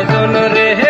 কয়জন রে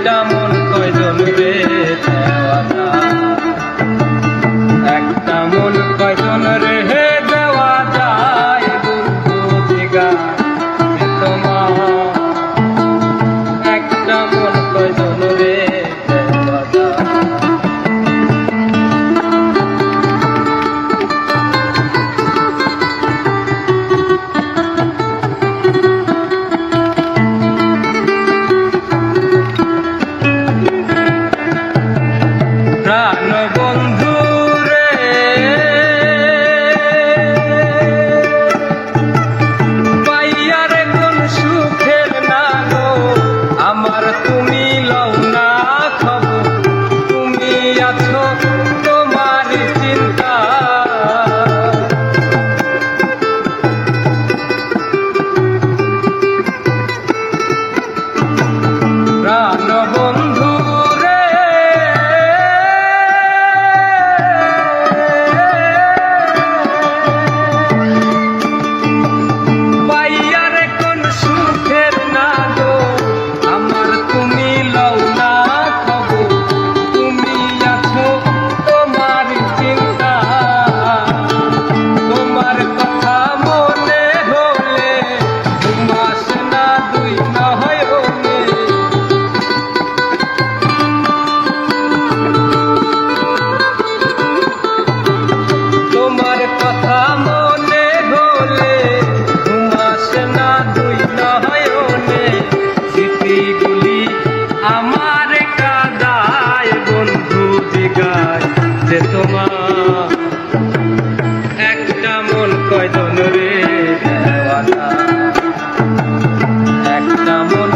মনটা মন যে তোমার একটা মন কয়জন রে একটা মন